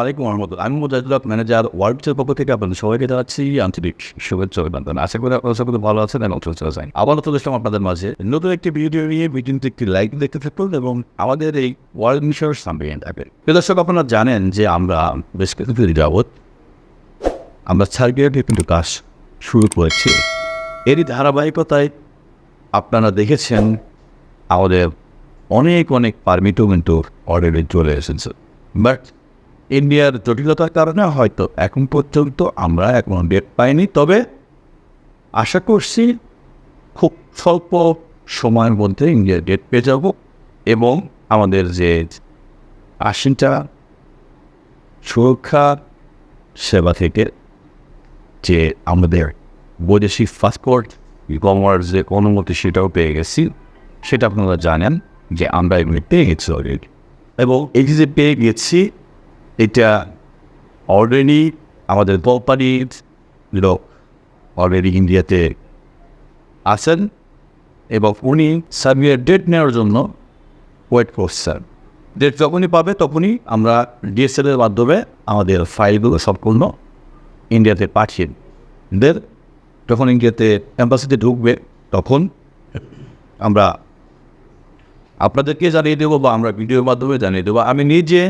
আলাইকুম ম্যানেজার পক্ষ থেকে আপনারা আপনাদের মাঝে নতুন একটি ভিডিও একটি দেখতে এবং আমাদের এই ওয়ার্ল্ড আপনারা জানেন যে আমরা বেশ কিছুদিন যাবৎ আমরা সার্বিয়াকে কিন্তু কাজ শুরু করেছি। এরই ধারাবাহিকতায় আপনারা দেখেছেন আমাদের অনেক অনেক পারমিটও কিন্তু অলরেডি চলে এসেছে। বাট ইন্ডিয়ার জটিলতার কারণে হয়তো এখন পর্যন্ত আমরা এখনও ডেট পাইনি। তবে আশা করছি খুব স্বল্প সময়ের মধ্যে ইন্ডিয়ার ডেট পেয়ে যাব এবং আমাদের যে আশিনটা সুরক্ষা সেবা থেকে যে আমাদের বৈদেশিক পাসপোর্ট কমার যে অনুমতি সেটাও পেয়ে গেছি, সেটা আপনারা জানেন যে আমরা এগুলি পেয়ে গেছি অলরেডি এবং এই যে পেয়ে গেছি এটা অলরেডি আমাদের কোম্পানির লোক অলরেডি ইন্ডিয়াতে আছেন এবং উনি সার্ভিয়ার ডেট নেওয়ার জন্য ওয়েট করছেন। ডেট যখনই পাবে তখনই আমরা ডিএসএলের মাধ্যমে আমাদের ফাইলগুলো সম্পূর্ণ ইন্ডিয়াতে পাঠিয়ে দের যখন ইন্ডিয়াতে অ্যাম্বাসিতে ঢুকবে, তখন আমরা আপনাদেরকে জানিয়ে দেবো বা আমরা ভিডিওর মাধ্যমে জানিয়ে দেবো, আমি নিজে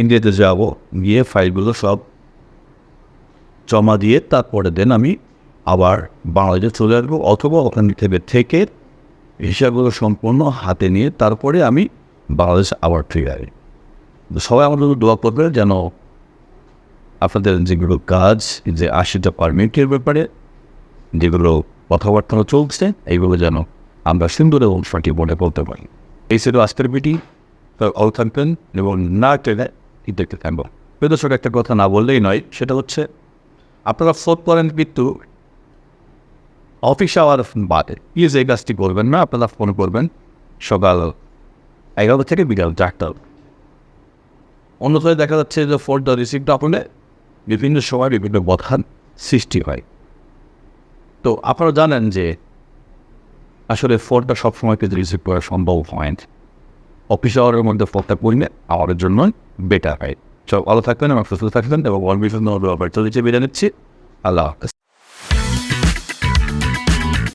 ইন্ডিয়াতে যাব, গিয়ে ফাইলগুলো সব জমা দিয়ে তারপরে দেন আমি আবার বাংলাদেশে চলে আসব অথবা ওখান থেকে থেকে হিসাবগুলো সম্পূর্ণ হাতে নিয়ে তারপরে আমি বাংলাদেশে আবার ফিরে আসি। সবাই আমাদের দোয়া করবে যেন আপনাদের যেগুলো কাজ, যে আশিটা পারমিটের ব্যাপারে, যেগুলো কথাবার্তা চলছে, এইগুলো যেন আমরা সুন্দর এবং সঠিক মনে করতে পারি। এই ছিল আজকের মিটিং অল থাকবেন এবং না টেনে দেখতে থাকব প্রদর্শক একটা কথা না বললেই নয়, সেটা হচ্ছে আপনারা ফোন করেন কিন্তু অফিস আওয়ার বাদে। প্লিজ এই কাজটি করবেন না, আপনারা ফোন করবেন সকাল এগারোটা থেকে বিকাল চারটা। অন্যথায় দেখা যাচ্ছে যে ফোনটা রিসিভ না করলে বিভিন্ন সময় বিভিন্ন বধান সৃষ্টি হয়। তো আপনারা জানেন যে আসলে ফোনটা সবসময় পেতে রিসিভ করা সম্ভব হয় অফিস আওয়ারের মধ্যে ফোনটা করলে আমাদের জন্য বেটার হয়। সব ভালো থাকবেন এবং সুস্থ থাকবেন এবং অন্য বিভিন্ন চলেছে বেড়ে নিচ্ছি। আল্লাহ হাফেজ।